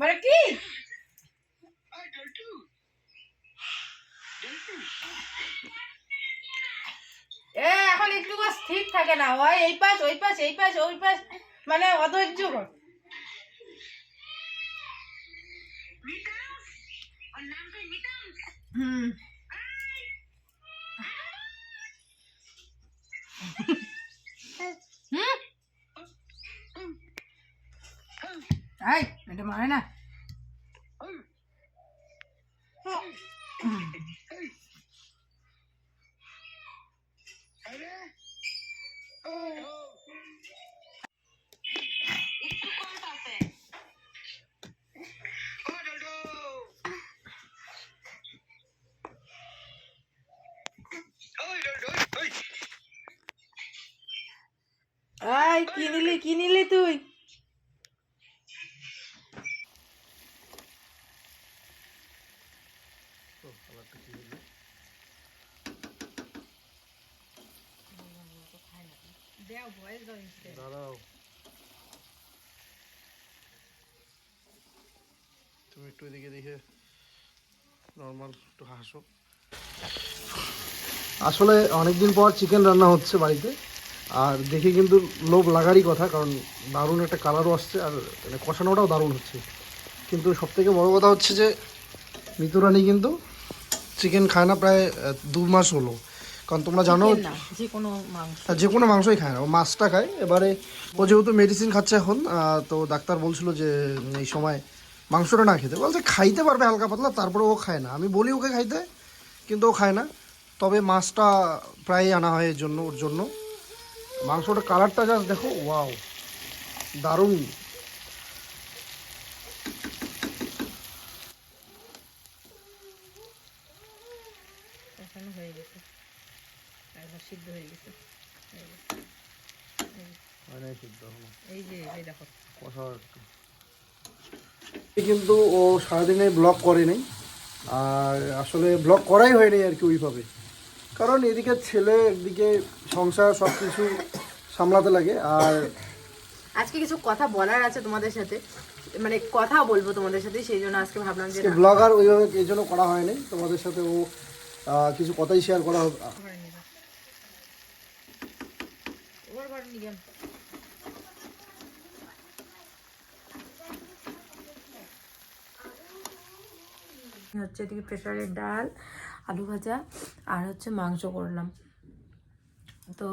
মানে কি এ এখন একটু স্থির থাকে না। হয় এই পাশ, ওই পাশ, এই পাশ, ওই পাশ। মানে অধৈর্য। হুম এই এটা মারে না হুম। এই কি নিলি কি নিলি তুই? দাঁড়াও। তুমি একটু এদিকে দেখে নর্মাল একটু হাসো। আসলে অনেকদিন পর চিকেন রান্না হচ্ছে বাড়িতে। আর দেখে কিন্তু লোভ লাগারই কথা কারণ দারুণ একটা কালারও আসছে আর মানে কষানোটাও দারুণ হচ্ছে। কিন্তু সবথেকে বড় কথা হচ্ছে যে মিতুরানি কিন্তু চিকেন খায় না প্রায় দু মাস হলো। কারণ তোমরা জানো যে কোনো মাংস। আর যে কোনো মাংসই খায় না ও মাছটা খায়। এবারে ও যেহেতু মেডিসিন খাচ্ছে এখন তো ডাক্তার বলছিল যে এই সময় মাংসটা না খেতে। বলছে খাইতে পারবে হালকা পাতলা তারপরে ও খায় না। আমি বলি ওকে খাইতে কিন্তু ও খায় না। তবে মাছটা প্রায় আনা হয় এর জন্য ওর জন্য। মাংসটা কালারটা জাস্ট দেখো ওয়াও দারুণ। এখনও হয়ে গেছে। একবার সিদ্ধ হয়ে গেছে। এই যে এই দেখো। কিন্তু ও সারাদিনে ব্লগ করে নাই। আর আসলে ব্লগ করাই হয়নি আর কি ওইভাবে। কারণ এদিকে ছেলে একদিকে সংসার সব কিছু সামলাতে লাগে আর আজকে কিছু কথা বলার আছে তোমাদের সাথে। মানে কথা বলব তোমাদের সাথে সেই জন্য আজকে ভাবলাম যে ব্লগার ওইভাবে এই জন্য করা হয়নি তোমাদের সাথে ও কিছু কথাই শেয়ার করা হবে। হচ্ছে এদিকে প্রেশারের ডাল। আলু ভাজা আর হচ্ছে মাংস করলাম। তো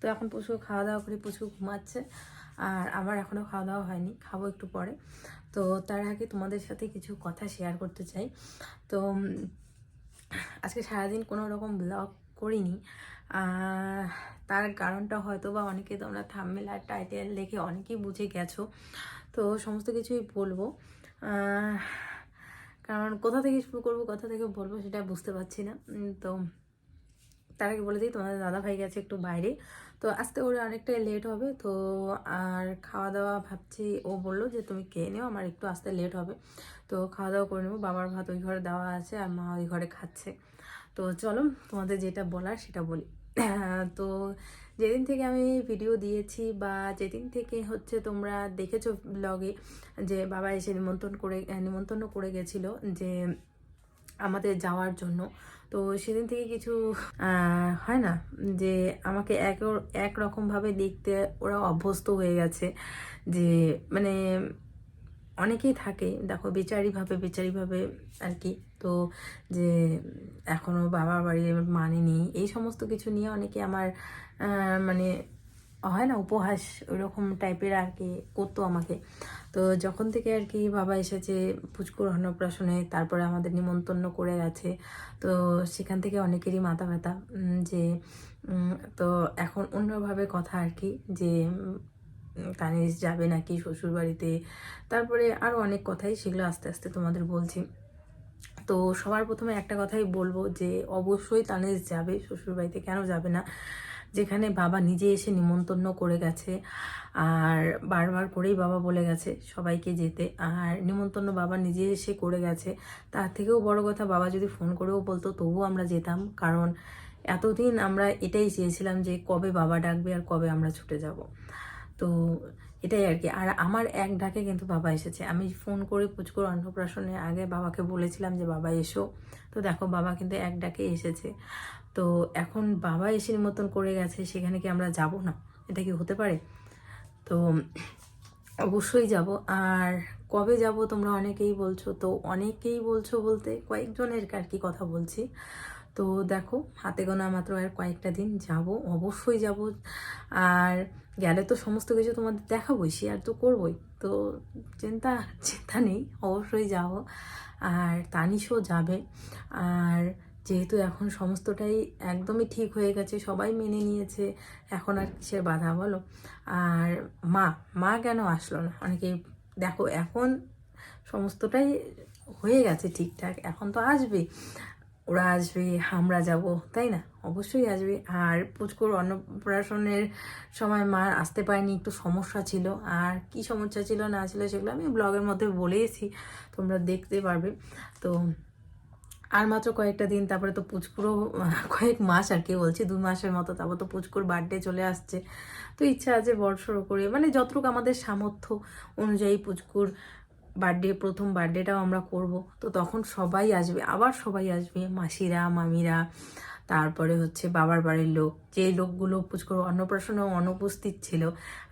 তো এখন পশু খাওয়া দাওয়া করে পশু ঘুমাচ্ছে আর আমার এখনও খাওয়া দাওয়া হয়নি, খাব একটু পরে। তো তার আগে তোমাদের সাথে কিছু কথা শেয়ার করতে চাই। তো, আজকে সারাদিন কোনো রকম ব্লগ করিনি। তার কারণটা হয়তো বা অনেকে তোমরা থাম্বেল আর টাইটেল দেখে অনেকেই বুঝে গেছো। তো সমস্ত কিছুই বলব। কারণ কোথা থেকে শুরু করব, কোথা থেকে বলব সেটা বুঝতে পারছি না। তো তার আগে বলে দিই, তোমাদের দাদা ভাই গেছে একটু বাইরে। তো আসতে ওর অনেকটাই লেট হবে, তো আর খাওয়া দাওয়া ভাবছি, ও বলল যে তুমি খেয়ে নিও, আমার একটু আসতে লেট হবে। তো খাওয়া দাওয়া করে নেব, বাবার ভাত ওই ঘরে দেওয়া আছে, আর মা ওই ঘরে খাচ্ছে। তো চলো, তোমাদের যেটা বলার সেটা বলি। তো যেদিন থেকে আমি ভিডিও দিয়েছি বা যেদিন থেকে হচ্ছে তোমরা দেখেছ ব্লগে যে বাবা এসে নিমন্ত্রণ করে নিমন্ত্রণ করে গেছিল যে আমাদের যাওয়ার জন্য, তো সেদিন থেকে কিছু হয় না যে আমাকে এক একরকমভাবে দেখতে ওরা অভ্যস্ত হয়ে গেছে যে মানে অনেকেই থাকে, দেখো বেচারিভাবে বেচারিভাবে আর কি। তো যে এখনও বাবার বাড়ি মানেনি। এই সমস্ত কিছু নিয়ে অনেকে আমার মানে হয় না উপহাস, ওইরকম টাইপের আর কি করতো আমাকে। তো যখন থেকে আর কি বাবা এসেছে পুচকুর অন্নপ্রাশনে, তারপরে আমাদের নিমন্ত্রণ করে গেছে, তো সেখান থেকে অনেকেরই মাথা ব্যথা যে তো এখন অন্যভাবে কথা আর কি, যে কানিজ যাবে নাকি শ্বশুর বাড়িতে তারপরে আরও অনেক কথাই সেগুলো আস্তে আস্তে তোমাদের বলছি। তো সবার প্রথমে একটা কথাই বলব যে, অবশ্যই তানিজ যাবে, শ্বশুরবাড়িতে কেন যাবে না? যেখানে বাবা নিজে এসে নিমন্ত্রণ করে গেছে, আর বারবার করেই বাবা বলে গেছে সবাইকে যেতে। আর নিমন্ত্রণ বাবা নিজে এসে করে গেছে। তার থেকেও বড় কথা, বাবা যদি ফোন করেও বলতো, তবুও আমরা যেতাম। কারণ এতদিন আমরা এটাই চেয়েছিলাম যে, কবে বাবা ডাকবে আর কবে আমরা ছুটে যাব। তো এটাই আর কি। আর আমার এক ডাকে কিন্তু বাবা এসেছে। আমি ফোন করে পুচকুর অন্নপ্রাশনের আগে বাবাকে বলেছিলাম যে, বাবা, এসো। তো দেখো, বাবা কিন্তু এক ডাকে এসেছে। তো এখন বাবা এসে মতন করে গেছে, সেখানে কি আমরা যাব না? এটা কি হতে পারে? তো অবশ্যই যাব। আর কবে যাব তোমরা অনেকেই বলছো? তো অনেকেই বলছো বলতে কয়েকজনের আর কি কথা বলছি। তো দেখো, হাতে গোনা মাত্র আর কয়েকটা দিন যাব, অবশ্যই যাব। আর গেলে তো সমস্ত কিছু তোমাদের দেখাবোই শেয়ার তো করবোই। তো চিন্তা চিন্তা নেই, অবশ্যই যাব। আর তানিশও যাবে। আর যেহেতু এখন সমস্তটাই একদমই ঠিক হয়ে গেছে, সবাই মেনে নিয়েছে, এখন আর কিসের বাধা বলো? আর মা মা কেন আসলো না? অনেকেই দেখো, এখন সমস্তটাই হয়ে গেছে ঠিকঠাক, এখন তো আসবে। ওরা আসবে, আমরা যাব, তাই না? অবশ্যই আসবে। আর পুচকুর অন্নপ্রাশনের সময় মা আসতে পারেনি, একটু সমস্যা ছিল। আর কি সমস্যা ছিল না ছিল, সেগুলো আমি ব্লগের মধ্যে বলেছি, তোমরা দেখতে পারবে। তো আর মাত্র কয়েকটা দিন, তারপরে তো পুচকুরও কয়েক মাস আর কি বলছি, দু মাসের মতো, তারপর তো পুচকুর বার্থডে চলে আসছে। তো ইচ্ছা আছে বড়সড় করে মানে যতটুকু আমাদের সামর্থ্য অনুযায়ী পুচকুর বার্থডে প্রথম বার্থডেটাও আমরা করব, তো তখন সবাই আসবে, আবার সবাই আসবে, মাসিরা, মামিরা তারপরে হচ্ছে বাবার বাড়ির লোক, যে লোকগুলো পুচকুর অন্নপ্রাশনে অনুপস্থিত ছিল।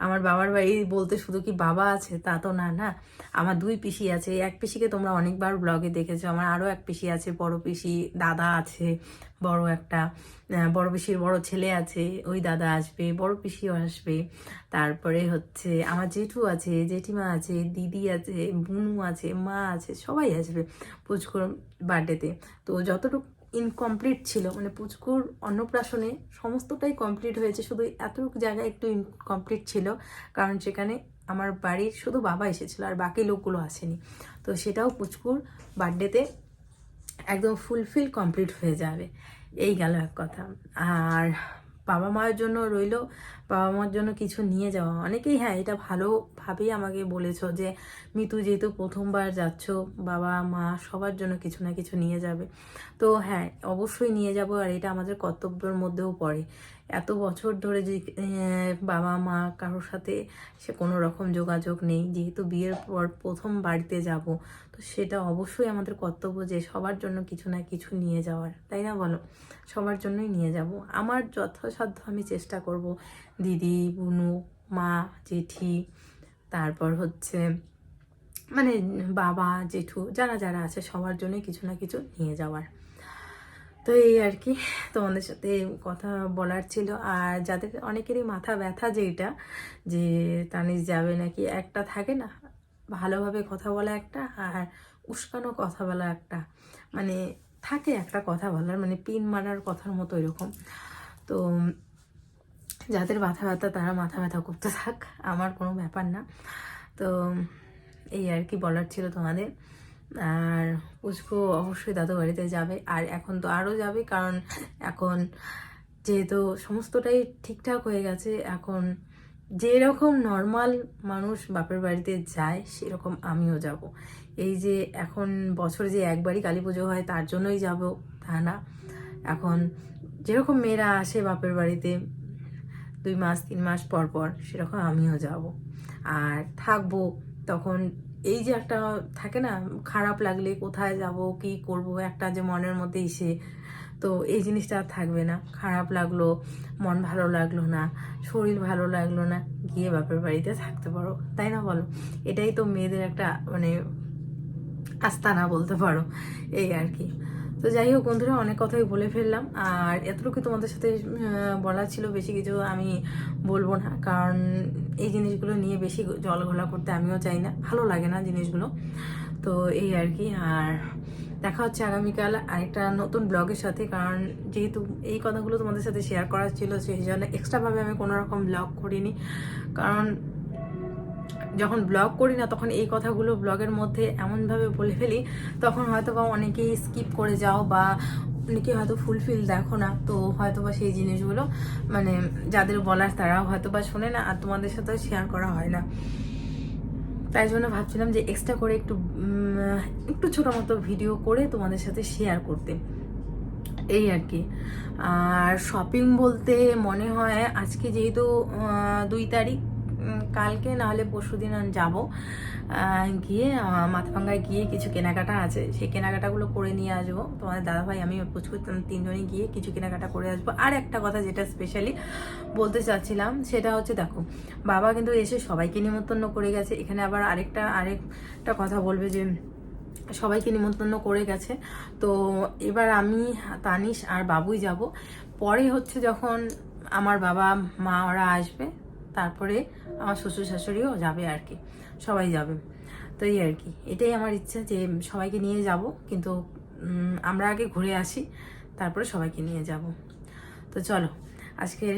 আমার বাবার বাড়ি বলতে শুধু কি বাবা আছে তা তো না না। আমার দুই পিসি আছে। এক পিসিকে তোমরা অনেকবার ব্লগে দেখেছ। আমার আরও এক পিসি আছে, বড় পিসি দাদা আছে, বড় একটা বড় পিসির বড় ছেলে আছে, ওই দাদা আসবে, বড় পিসিও আসবে। তারপরে হচ্ছে আমার জেঠু আছে, জেঠিমা আছে, দিদি আছে, বুনু আছে, মা আছে, সবাই আসবে পুচকুর বার্থডেতে তো যতটুকু ইনকমপ্লিট ছিল। মানে পুচকুর অন্নপ্রাশনে সমস্তটাই কমপ্লিট হয়েছে। শুধু এতটুকু জায়গায় একটু ইনকমপ্লিট ছিল। কারণ সেখানে আমার বাড়ির শুধু বাবা এসেছিল আর বাকি লোকগুলো আসেনি। তো সেটাও পুচকুর বার্থডেতে একদম ফুলফিল কমপ্লিট হয়ে যাবে। এই গেল এক কথা। আর বাবা মায়ের জন্য রইল, বাবা মার জন্য কিছু নিয়ে যাওয়া। অনেকেই হ্যাঁ এটা ভালোভাবেই আমাকে বলেছ যে, মিতু যেহেতু প্রথমবার যাচ্ছ, বাবা, মা সবার জন্য কিছু না কিছু নিয়ে যাবে। তো হ্যাঁ অবশ্যই নিয়ে যাব আর এটা আমাদের কর্তব্যের মধ্যেও পড়ে। এত বছর ধরে যে বাবা, মা কারোর সাথে সে কোনো রকম যোগাযোগ নেই। যেহেতু বিয়ের পর প্রথম বাড়িতে যাব তো সেটা অবশ্যই আমাদের কর্তব্য যে সবার জন্য কিছু না কিছু নিয়ে যাওয়ার, তাই না বলো? সবার জন্যই নিয়ে যাব। আমার যথাসাধ্য আমি চেষ্টা করব দিদি, বুনু, মা, জেঠি, তারপর হচ্ছে মানে বাবা, জেঠু, যারা যারা আছে সবার জন্যই কিছু না কিছু নিয়ে যাওয়ার। তো এই আর কি, তোমাদের সাথে কথা বলার ছিল। আর যাদের অনেকেরই মাথা ব্যথা যেটা যে তানিশ যাবে নাকি, একটা থাকে না ভালোভাবে কথা বলা একটা আর উস্কানো কথা বলা একটা। মানে থাকে একটা কথা বলার মানে পিন মারার কথার মতো এরকম। তো যাদের মাথা ব্যথা, তারা মাথা ব্যথা করতে থাক, আমার কোনো ব্যাপার না। তো এই আর কি বলার ছিল তোমাদের। আর পুচকু অবশ্যই দাদু বাড়িতে যাবে। আর এখন তো আরও যাবে, কারণ এখন যেহেতু সমস্তটাই ঠিকঠাক হয়ে গেছে, এখন যেরকম নর্মাল মানুষ বাপের বাড়িতে যায়, সেরকম আমিও যাব। এই যে এখন বছরে যে একবারই কালী পুজো হয়, তার জন্যই যাব, তা না। এখন যেরকম মেয়েরা আসে বাপের বাড়িতে, দুই মাস, তিন মাস পর পর, সেরকম আমিও যাব। আর থাকব তখন, এই যে একটা থাকে না, খারাপ লাগলে কোথায় যাব, কি করব, একটা যে মনের মধ্যে এসে তো এই জিনিসটা আর থাকবে না। খারাপ লাগল, মন ভালো লাগল না, শরীর ভালো লাগল না, গিয়ে বাপের বাড়িতে থাকতে পারো। তাই না বলো? এটাই তো মেয়েদের একটা মানে আস্তানা বলতে পারো, এই আর কি। তো যাই হোক বন্ধুরা, অনেক কথাই বলে ফেললাম। আর এতটুকু তোমাদের সাথে বলার ছিল, বেশি কিছু আমি বলব না। কারণ এই জিনিসগুলো নিয়ে বেশি জল ঘোলা করতে আমিও চাই না। ভালো লাগে না জিনিসগুলো। তো এই আর কি। আর দেখা হচ্ছে আগামীকাল আরেকটা নতুন ব্লগের সাথে, কারণ যেহেতু এই কথাগুলো তোমাদের সাথে শেয়ার করার ছিল, সেই জন্য এক্সট্রাভাবে আমি কোনো রকম ব্লগ করিনি। কারণ যখন ব্লগ করি না, তখন এই কথাগুলো ব্লগের মধ্যে এমনভাবে বলে ফেলি, তখন হয়তো বা অনেকেই স্কিপ করে যাও বা অনেকে হয়তো ফুলফিল দেখো না। তো হয়তো বা সেই জিনিসগুলো মানে যাদের বলার তারাও হয়তো বা শোনে না, আর তোমাদের সাথেও শেয়ার করা হয় না। তাই জন্য ভাবছিলাম যে এক্সট্রা করে একটু একটু ছোটো মতো ভিডিও করে তোমাদের সাথে শেয়ার করতে। এই আর কি। আর শপিং বলতে মনে হয় আজকে যেহেতু দুই তারিখ কালকে না হলে পরশু দিন যাব। গিয়ে মাথাভাঙ্গায় গিয়ে কিছু কেনাকাটা আছে। সেই কেনাকাটাগুলো করে নিয়ে আসব। তোমাদের দাদাভাই, আমি পুচকু তিনজনে গিয়ে কিছু কেনাকাটা করে আসব। আর একটা কথা যেটা স্পেশালি বলতে চাচ্ছিলাম, সেটা হচ্ছে দেখো, বাবা কিন্তু এসে সবাইকে নিমন্ত্রণ করে গেছে। এখানে আবার আরেকটা আরেকটা কথা বলবে যে, সবাইকে নিমন্ত্রণ করে গেছে। তো এবার আমি, তানিশ আর বাবুই যাব। পরে হচ্ছে যখন আমার বাবা মা ওরা আসবে তারপরে আমার শ্বশুর শাশুড়িও যাবে আর কি। সবাই যাবে। তো এই আর কি। এটাই আমার ইচ্ছা যে সবাইকে নিয়ে যাব, কিন্তু আমরা আগে ঘুরে আসি, তারপরে সবাইকে নিয়ে যাব। তো চলো, আজকের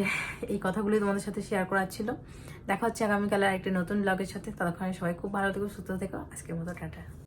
এই কথাগুলি তোমাদের সাথে শেয়ার করার ছিল। দেখা হচ্ছে আগামীকাল আর একটি নতুন ব্লগের সাথে। ততক্ষণে সবাই খুব ভালো থেকো, সুস্থ থেকো। আজকের মতো টাটা।